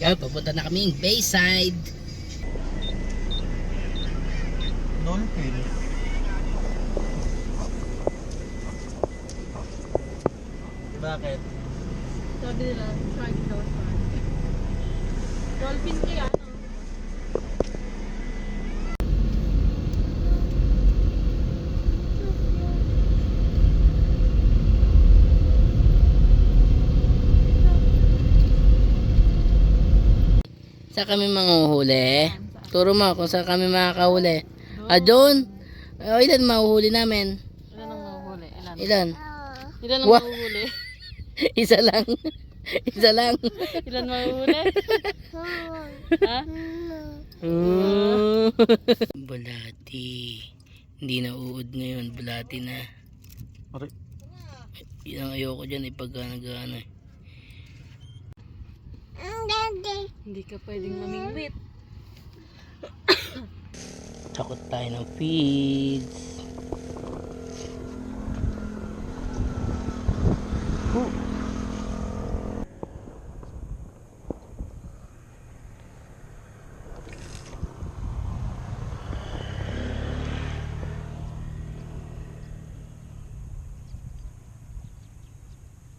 Yan, papunta na kaming Bayside. Dolphin. Bakit? Sabi nila, shark daw shark. Dolphin kaya, Saan kami manguhuli? Turo mo kung saan kami makakahuli. Ah, doon? Oh, ilan mahuhuli namin? Ilan ang mahuhuli? Ilan? Ilan? Ilan ang What? mahuhuli? Isa lang. Isa lang. Ilan mahuhuli? ha? Mm. Bulati. Hindi na uod ngayon. Bulati na. Aray. Yun ang ayoko dyan. Ipagana-gana. eh. Hindi ka pwedeng mamingwit. Takot tayo ng feeds. Oh.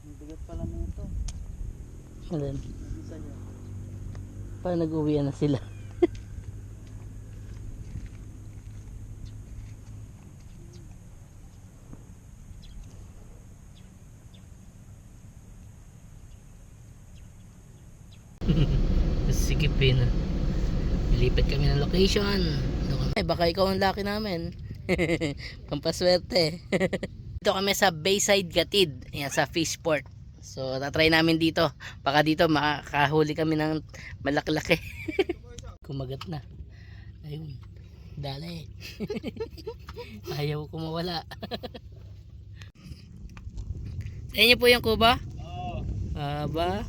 Ang bigat pala nito. Alam. Isa niya. Parang nag-uwi na sila. Sige pin. Lipat kami ng location. Eh, baka ikaw ang laki namin. Pampaswerte. dito kami sa Bayside Gatid. Yan, sa Fishport. So, tatry namin dito. Baka dito makakahuli kami ng malaki-laki. Kumagat na. Ayun. Dali. Ayaw ko mawala. Sa inyo po yung kuba? Oo. Aba.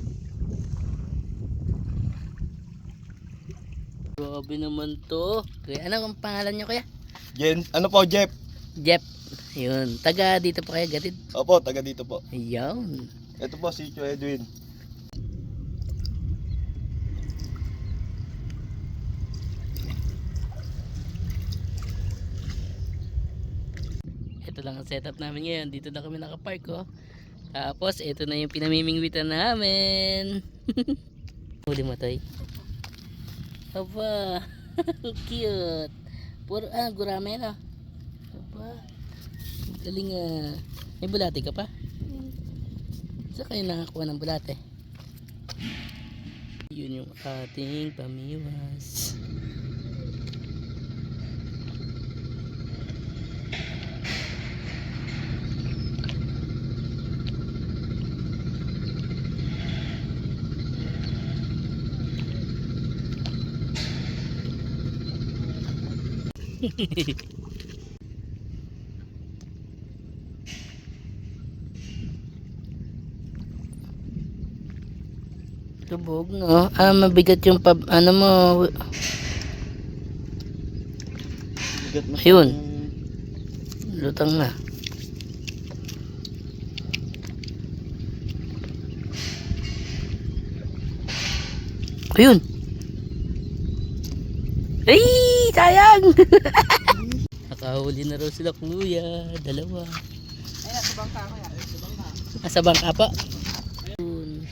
Grabe naman to. Kaya ano ang pangalan nyo kaya? Jen, ano po, Jeff? Jeff. Yun. Taga dito po kaya gatid. Opo, taga dito po. Ayun. Ito po, si Cho Edwin. Ito lang ang setup namin ngayon. Dito na kami nakapark oh. Tapos ito na yung pinamimingwitan namin. Huli mo toy. Aba. Cute. Puro ah gurame na. Aba. Galing ah. May bulate ka pa? Saan kayo nakakuha ng bulate? Yun yung ating pamiwas. Lubog no? Ah, mabigat yung pab... Ano mo... Bigat na Ayun. Lutang na. Ayun! Ay! Sayang! Nakahuli na raw sila kuya. Dalawa. Ay, nasa bangka ko yan. Sa bangka. Nasa bangka pa. Ayun.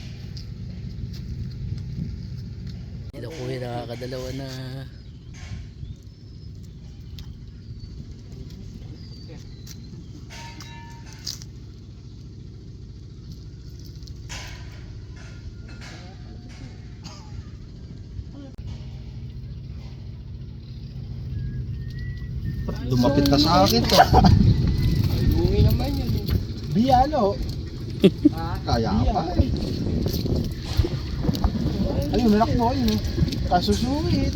Ito kuya nakakadalawa na. Lumapit na sa akin to. Ayungi naman yan. Biyalo. Kaya pa eh. Ayun, nanak mo ayun. eh. Kasusuit.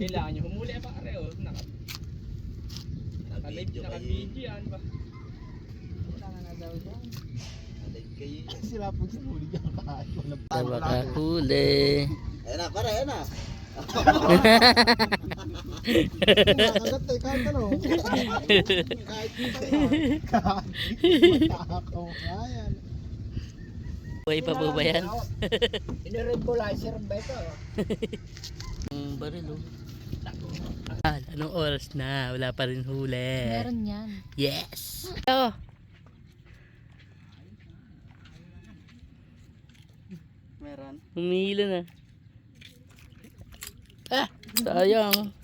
Kailangan nyo humuli pa. Naka, naka-live, naka-video yan ba? Sila po sa huli niya kahit walang Tawa ka huli. Ayan na, pare, ayan na. Nakagat eh, kahit ano. Kahit nga yan. Buhay pa po ba yan? Inirebulizer ba ito? Ang baril oh. Ah, anong oras na? Wala pa rin huli. Meron yan. Yes! Oh. Meron. Humihila na. Ah! Sayang.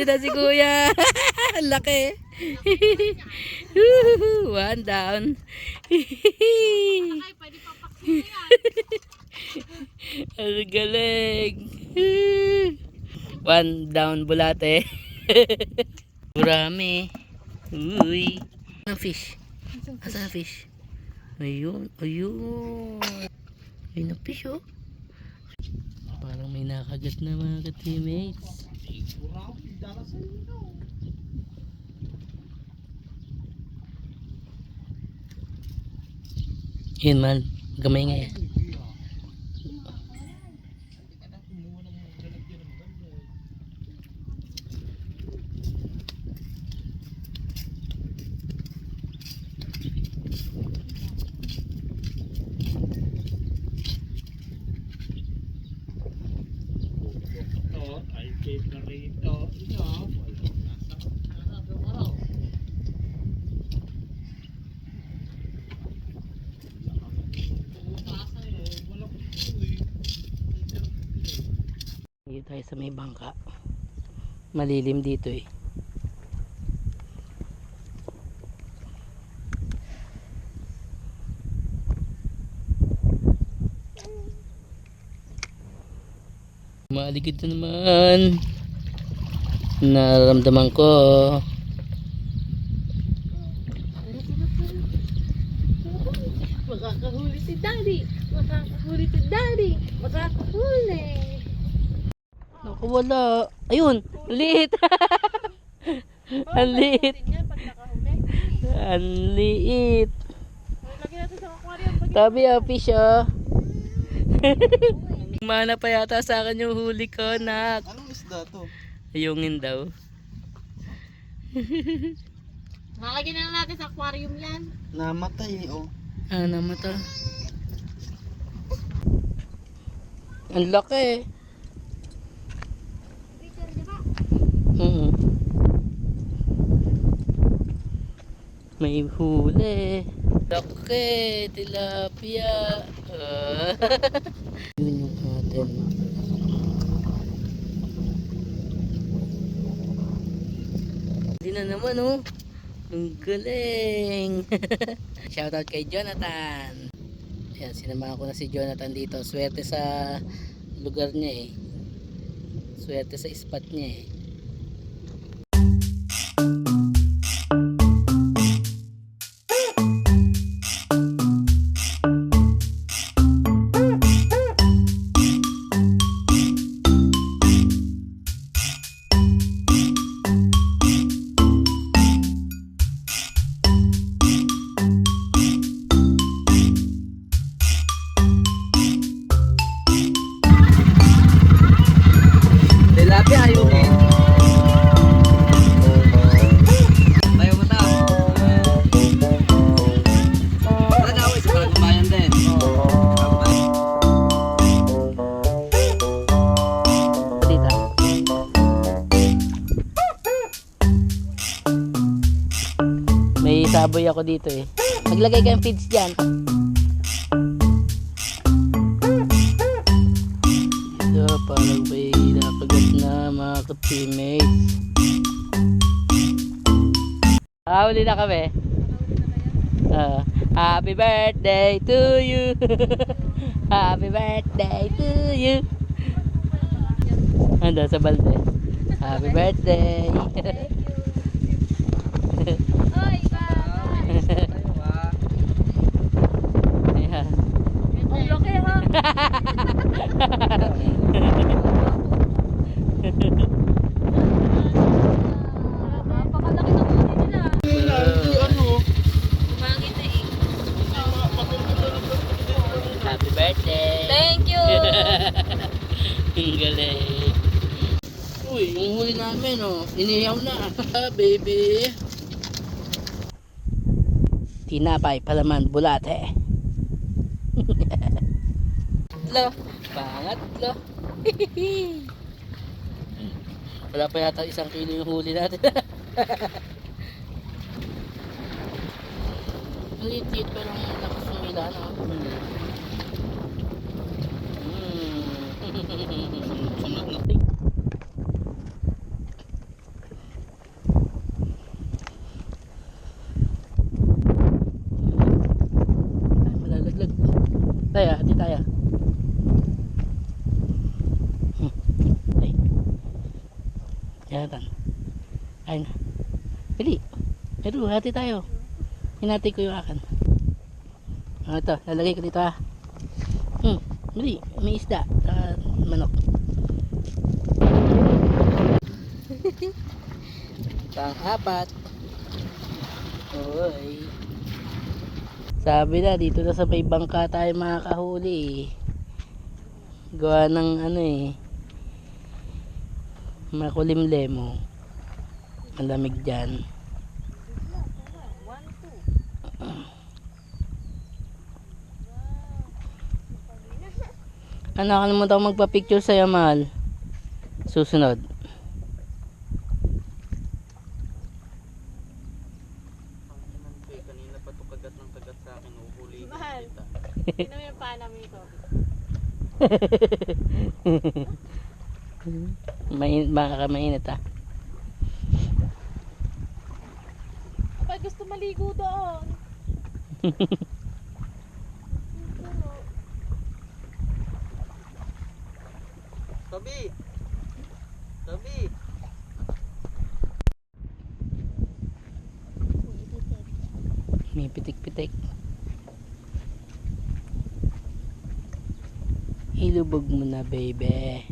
Na si kuya! Laki! One down! Ang galing! One down bulate. Marami. Uy. Ang fish. Asa ang fish? Ayun. Ayun. Ayun ang fish oh. Parang may nakagat na mga ka-teammates. Yun man. Gamay nga yan. Ito, ay tape na rito. Ito, Dito tayo sa may bangka. Malilim dito eh. Maaligid na naman. Nararamdaman ko. Makakahuli si Daddy. Makakahuli si Daddy. Makakahuli. Naku, wala. Ayun, liit. Ang liit. Ang liit. Pag Tabi fish ah. Mana pa yata sa akin yung huli ko, nak. Anong isda to? Ayungin daw. Lalagyan na natin sa aquarium yan. Namatay oh. Ah, namata. Ang laki. Oo. May huli. Laki, tilapia. Ah. Yun yung atin. Hindi na naman oh. Ang galing. Shoutout kay Jonathan. Ayan, sinamahan ko na si Jonathan dito. Swerte sa lugar niya eh. Swerte sa spot niya eh. May saboy ako dito eh. Maglagay kayong feeds dyan. Ito, parang may nakagat na mga ka-teammates. Ah, huli na kami. Ah, happy birthday to you. happy birthday to you. Ando sa balde. Happy birthday! Oy, bata! Ayan. Ang laki ha! Napakalaki ng ulo nila. Mangit na eh. Happy birthday! Thank you! Ang galing. Uy, yung huli namin, oh. Inihaw na. Baby. Tinapay, palaman, bulate. Lo, pangatlo. Wala pa yata isang kilo yung huli natin. Ang liit-liit pa lang lakas ng ila, no? Mm. Sunod na ting. Ay, malalaglag. Taya, di taya. Hmm. Ay. Yan. Ay na. Pili. Pero, hati tayo. Hinati ko yung akin. Ah, ito, lalagay ko dito ha. Hmm, mali, may isda. Uh, manok. Pang-apat. Uy. Sabi na, dito na sa may bangka tayo makakahuli. Gawa ng ano eh. Makulimlim oh. Malamig dyan. Ano, nakalimutan ko magpa-picture sa'yo, mahal. Susunod. Kanina pa to kagat ng kagat sa akin, uhuli. Mahal. Sino yung paa namin ito? Main, baka mainit ah. Kapag gusto maligo doon. Tabi! Tabi! May pitik-pitik. Ilubog mo na, baby.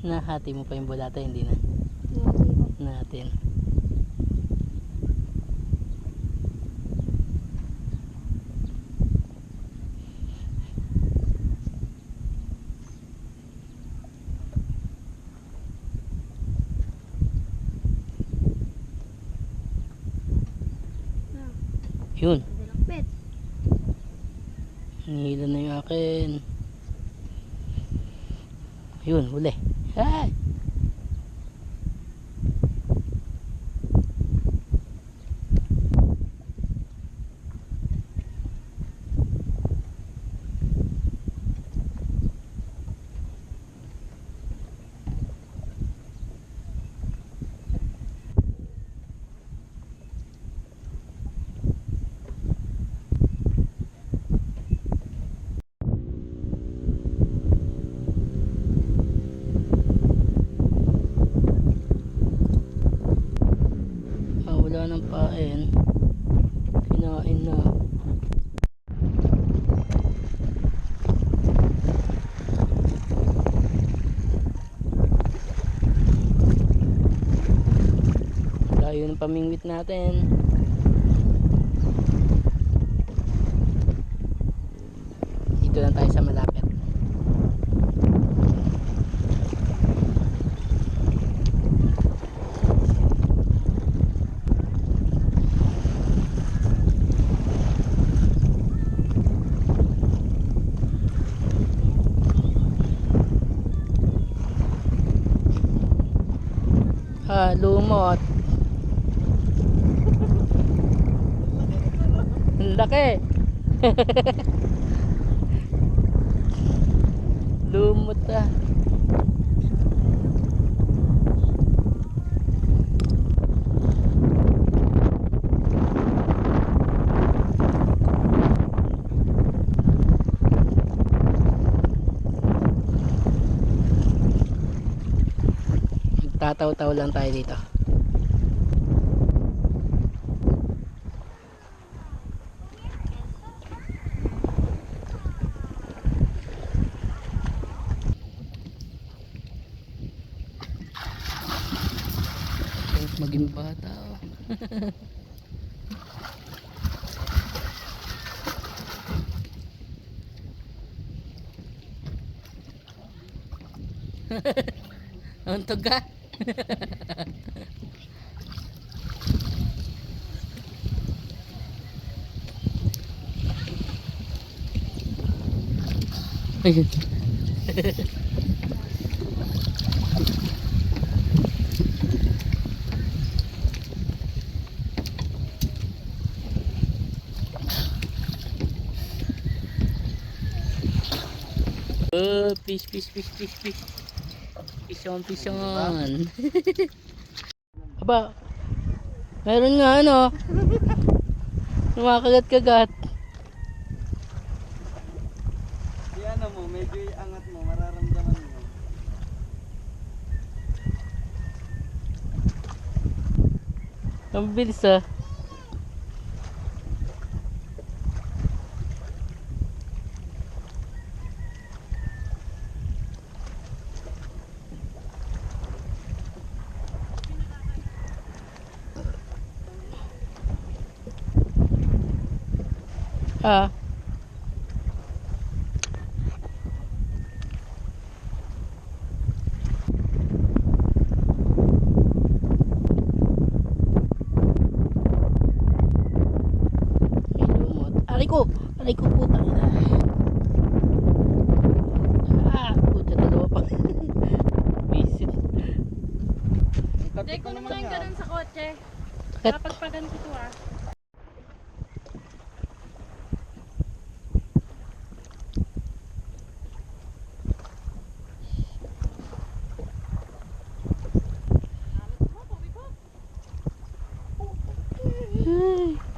Nahati mo pa yung bulata, hindi na. Natin. Yun. pamingwit natin. Dito lang tayo sa malapit. Uh, lumot Ang laki. lumot ah. Tataw-taw lang tayo dito. Kahit maging bata oh. Ang tuga. Ayun. Oh, fish, fish, fish, fish, fish. Fish on, fish on. Aba, meron nga ano. Kumakagat-kagat. Di ano mo, medyo iangat mo, mararamdaman mo. Ang bilis ah. Ah. May lumot. Aray ko! Aray ko puta. Ah, puta dalawa pa. Visit. Hindi, kung mo lang ganun sa kotse. Kat- Kapagpagan ko to ah. Ay.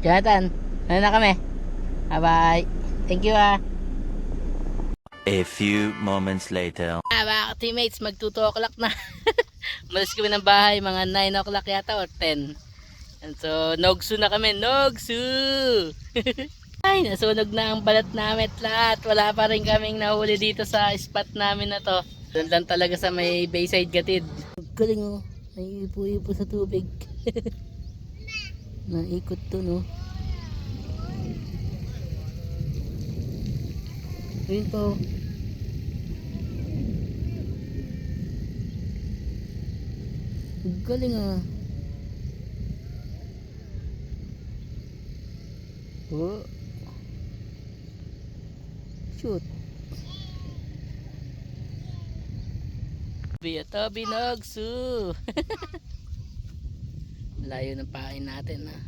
Jonathan, ano na kami? Bye-bye. Thank you ah. A few moments later. Ah, mga teammates, mag 2 o'clock na. Malis kami ng bahay, mga 9 o'clock yata or 10. And so, nogsu na kami, nogsu! Ay, nasunog na ang balat namin at lahat. Wala pa rin kaming nahuli dito sa spot namin na to. Doon lang talaga sa may Bayside Gatid. Galing oh, may ipo-ipo sa tubig. Naikot to no. Ayun pa oh. Galing ah. Oh. Shoot. Tabi tabi nagsu. Layo ng pain natin ha.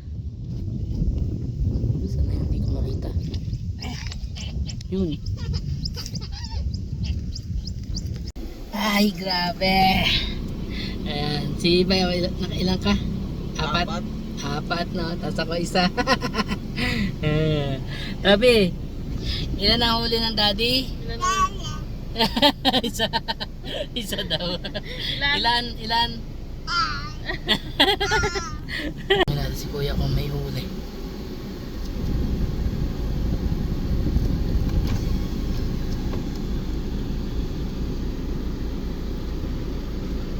Saan na yun? Hindi ko makita. Yun. Ay, grabe. Ayan. Si Bayo, ilan, nakailan ka? Apat? Apat, no? Tapos ako isa. Eh, Tabi, ilan ang huli ng daddy? Ilan isa. Isa daw. Ilan? Ilan? Ilan? Tingnan natin si kuya kung may huli.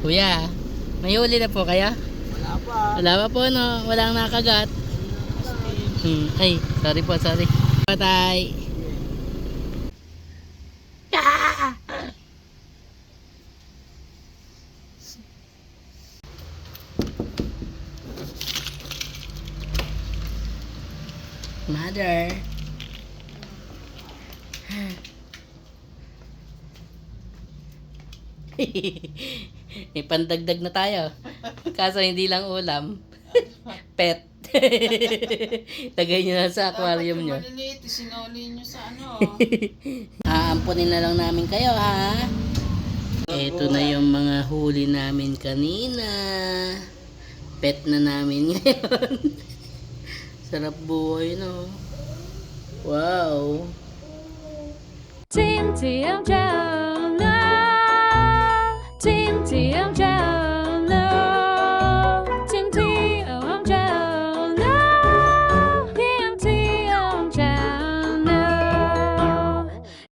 Kuya, may huli na po kaya? Wala pa. Wala pa po no, walang nakagat. Hmm. Ay, sorry po, sorry. Patay. May pandagdag na tayo. Kaso hindi lang ulam. Pet. Tagay nyo na sa aquarium nyo. Maliliit, sinuli nyo sa ano. Aampunin na lang namin kayo ha. Ito na yung mga huli namin kanina. Pet na namin ngayon. Sarap buhay no. Wow. Team TMJ. Team TMJ.